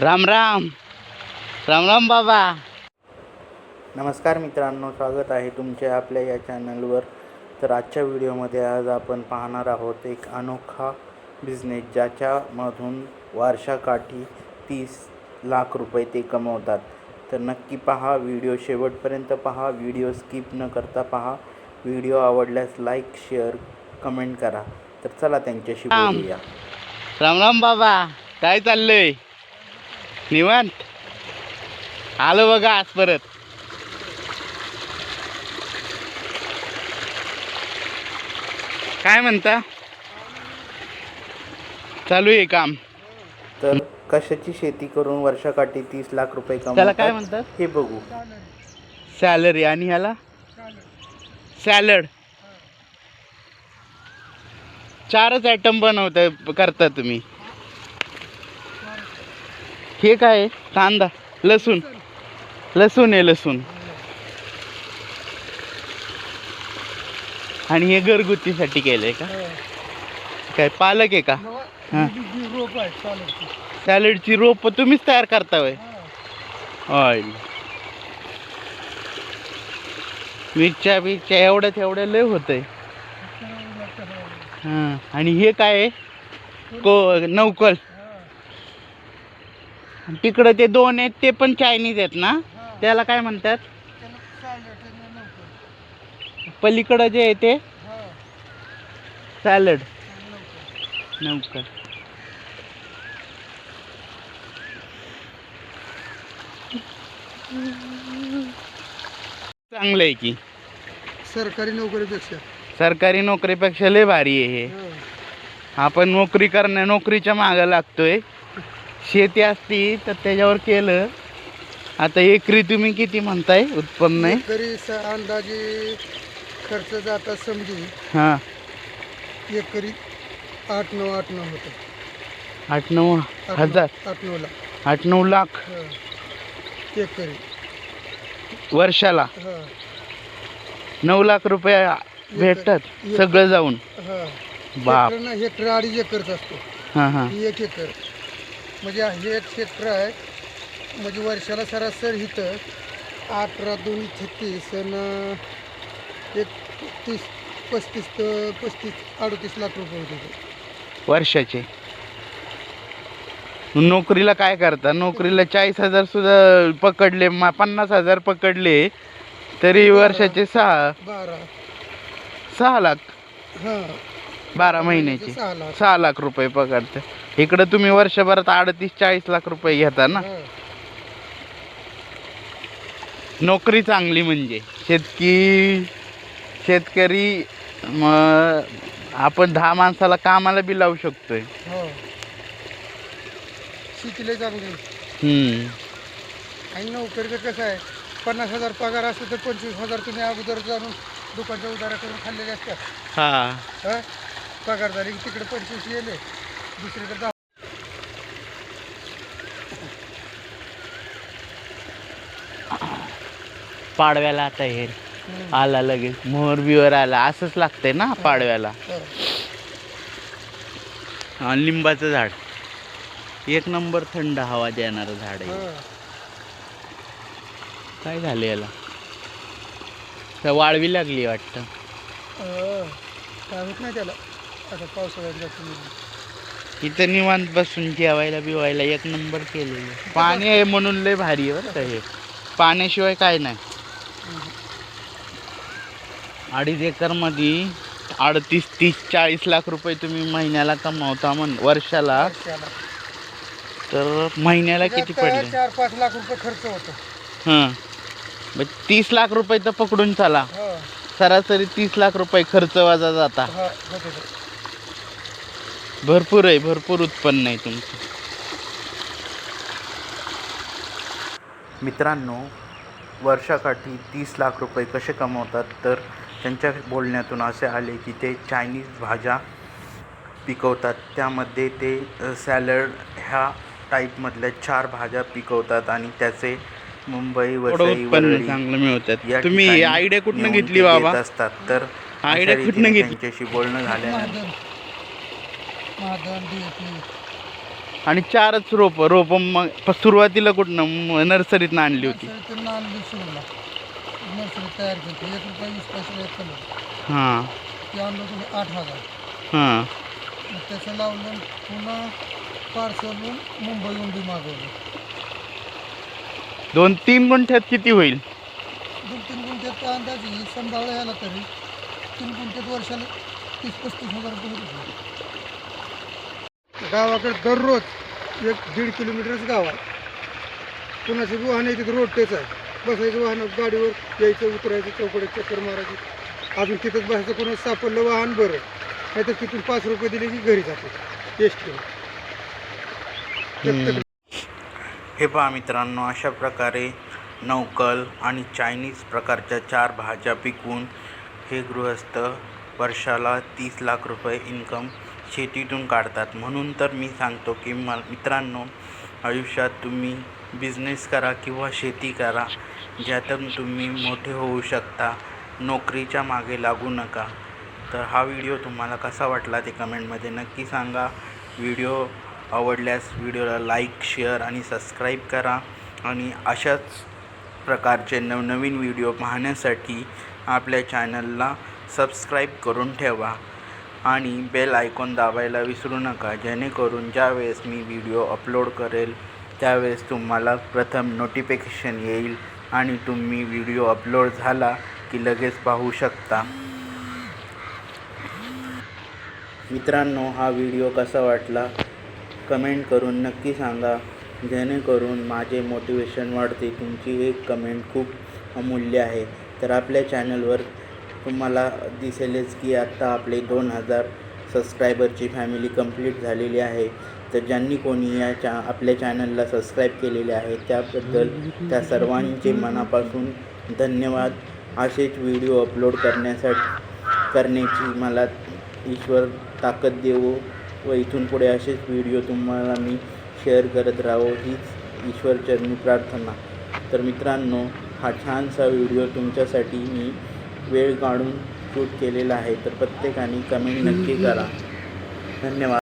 राम राम. राम राम बाबा. नमस्कार मित्रांनो स्वागत आहे तुमचे आपल्या या चॅनलवर तर आजच्या व्हिडिओमध्ये आज आपण पाहणार आहोत एक अनोखा बिझनेस ज्याच्यामधून वर्षाकाठी तीस लाख रुपये ते कमवतात. तर नक्की पहा व्हिडिओ शेवटपर्यंत पहा व्हिडिओ स्किप न करता पहा. व्हिडिओ आवडल्यास लाईक शेअर कमेंट करा. तर चला त्यांच्याशी. बोलूया. राम राम बाबा. काय चाललंय? निवांत. आलो बघा आज परत. काय म्हणता? चालू आहे काम. तर कशाची शेती करून वर्षाकाठी तीस लाख रुपये त्याला काय कमवतात म्हणतात? हे बघू. सॅलरी. आणि ह्याला? सॅलड. चारच आयटम बनवता करता तुम्ही. हे काय आहे? कांदा. लसूण. लसूण आहे लसूण. आणि हे घरगुतीसाठी केलंय का? काय पालक आहे का? हा. सॅलडची रोप तुम्हीच तयार करता वय ऑइल मिरच्या बिरच्या एवढ्या लय होतंय. हां. आणि हे काय आहे? को नौकल तिकडं ते दोन आहेत ते पण चायनीज आहेत ना? त्याला काय म्हणतात? पलीकडं जे आहे ते? सॅलड नौकल चांगलं आहे की. सरकारी नोकरीपेक्षा. सरकारी नोकरीपेक्षा लय भारी आहे हे. आपण नोकरी करण्या नोकरीच्या मागं लागतोय. शेती असती तर त्याच्यावर केलं. आता एकरी तुम्ही किती म्हणताय? उत्पन्न आहे? स- अंदाजे खर्च जाता समजू हां. एकरी आठ नऊ आठ नऊ होतं. आठ नऊ आठ नऊ- हजार? आठ नऊ लाख. आठ नऊ लाख? हा. एकरी. वर्षाला? हा. नऊ लाख रुपये भेटतात सगळं जाऊन? हा. बाप. हेक्टर ना हेक्टर अडीच एकरच असतो. हां हां ही. एक एकर. म्हणजे हे एक हेक्टर आहे. म्हणजे वर्षाला सरासरी इथं अठरा दोन छत्तीस आणि एक तीस पस्तीस त- पस्तीस अडतीस लाख रुपये होते. वर्षाचे? नोकरीला काय करता? नोकरीला चाळीस हजार सुद्धा पकडले मा- पन्नास हजार पकडले तरी वर्षाचे सहा. बारा. सहा लाख? हां. बारा महिन्याचे. सहा लाख. सहा लाख रुपये पकडते. इकडं तुम्ही वर्षभरात अडतीस चाळीस लाख रुपये घेता ना. नोकरी चांगली म्हणजे? शेतकी शेतकरी मग आपण दहा माणसाला कामाला बी लावू शकतोय. हो. शेतीला चांगली. आणि नोकरीचं कसं आहे? पन्नास हजार पगार असतो तर पंचवीस हजार तुम्ही अगोदर जाणून दुकानच्या उधारा करून खाल्लेले असतात. हा. पगार झाली की तिकडे पंचवीस येले दुसरीकडे पाडव्याला आता हे आला लगेच. मोहर बिवर आला. असंच लागतंय ना पाडव्याला. आणि लिंबाचं झाड. एक नंबर थंड हवा देणारं झाड आहे. काय झालं याला? तर वाळवी लागली वाटतं. त्याला. आता पावसाळ्यात. इथं निवांत बसून जेवायला बिवायला एक नंबर केलेलं. पाणी आहे म्हणून लय भारी आहे बरं का हे. पाण्याशिवाय काय नाही. अडीच एकरमध्ये अडतीस तीस चाळीस लाख रुपये तुम्ही महिन्याला कमावता म्हण वर्षाला. तर महिन्याला किती त्यात काय पडले? चार पाच लाख रुपये खर्च होतो. हां. तीस लाख रुपये तर पकडून चला. हो. सरासरी तीस लाख रुपये खर्च वाजा जाता. हा. भरपूर आहे भरपूर उत्पन्न आहे तुमचं. मित्रांनो वर्षाकाठी तीस लाख रुपये कसे कमवतात तर त्यांच्या बोलण्यातून असे आले की ते चायनीज भाज्या पिकवतात. त्यामध्ये ते सॅलड ह्या टाईपमधल्या चार भाज्या पिकवतात आणि त्याचे मुंबई वसई चांगलं मिळतात तुम्ही आयडिया कुठनं घेतली बाबा? असतात. तर आयडिया कुठनं घेतली? त्यांच्याशी बोलणं झाल्यानंतर Mahajan Mahajan D A P आणि चारच रोपं रोपं मग प- सुरुवातीला कुठनं? नर्सरीतनं आणली होती. नर्सरीतून आणली नर्सरी तयार केली. एक रुपये वीस पैसे एक किलो. हां. ते आणलं तुम्ही आठ हजार. हां. मग त्याचं लावलं पुन्हा पार्सलून मुंबईहून बी मागवलं. दोन तीन गुंठ्यात किती होईल? दोन तीन गुंठ्यात अंदाजे समजावं यायला तरी तीन गुंठ्यात वर्षाला तीस पस्तीस हजार रुपये होते गावाकडे दररोज एक दीड किलोमीटरच गाव आहे. कुणाची वाहन तिथं येते रोडटेच आहे. बसायचं वाहन गाडीवर यायचं उतरायचं चौकडे चक्कर मारायची. अजून तिथंच बसायचं कोणाचं सापडलं वाहन बरं. नाहीतर तिथून पाच रुपये दिले की घरी जाते. एस टी हे पहा मित्रांनो अशा प्रकारे नौकल आणि चायनीज प्रकारच्या चार भाज्या पिकवून हे गृहस्थ वर्षाला तीस लाख रुपये इन्कम शेतीतून काढतात. म्हणून तर मी सांगतो की म मित्रांनो आयुष्यात तुम्ही बिझनेस करा किंवा शेती करा ज्यातून तुम्ही मोठे होऊ शकता. नोकरीच्या मागे लागू नका. तर हा व्हिडिओ तुम्हाला कसा वाटला ते कमेंटमध्ये नक्की सांगा. व्हिडिओ आवडल्यास व्हिडिओला लाईक शेअर आणि सबस्क्राईब करा. आणि अशाच प्रकारचे नवनवीन व्हिडिओ पाहण्यासाठी आपल्या चॅनलला सबस्क्राईब करून ठेवा. आणि बेल आयकॉन दाबायला विसरू नका. जेणेकरून ज्यावेळेस मी व्हिडिओ अपलोड करेल त्यावेळेस तुम्हाला प्रथम नोटिफिकेशन येईल आणि तुम्ही व्हिडिओ अपलोड झाला की लगेच पाहू शकता. मित्रांनो हा व्हिडिओ कसा वाटला? कमेंट करून नक्की सांगा. जेणेकरून माझे मोटिवेशन वाढते. तुमची एक कमेंट खूप अमूल्य आहे. तर आपल्या चॅनलवर तुम्हाला दिसेलच की आत्ता आपले दोन हजार सबस्क्रायबरची फॅमिली कंप्लीट झालेली आहे. तर ज्यांनी कोणी या चा आपल्या चॅनलला सबस्क्राईब केलेले आहे त्याबद्दल त्या सर्वांचे मनापासून धन्यवाद. असेच व्हिडिओ अपलोड करण्यासाठी करण्याची मला ईश्वर ताकद देवो व इथून पुढे असेच व्हिडिओ तुम्हाला मी शेअर करत राहो हीच ईश्वरचरणी प्रार्थना. तर मित्रांनो हा छानसा व्हिडिओ तुमच्यासाठी मी वेळ काढून शूट केलेला आहे तर प्रत्येकाने कमेंट नक्की करा. धन्यवाद.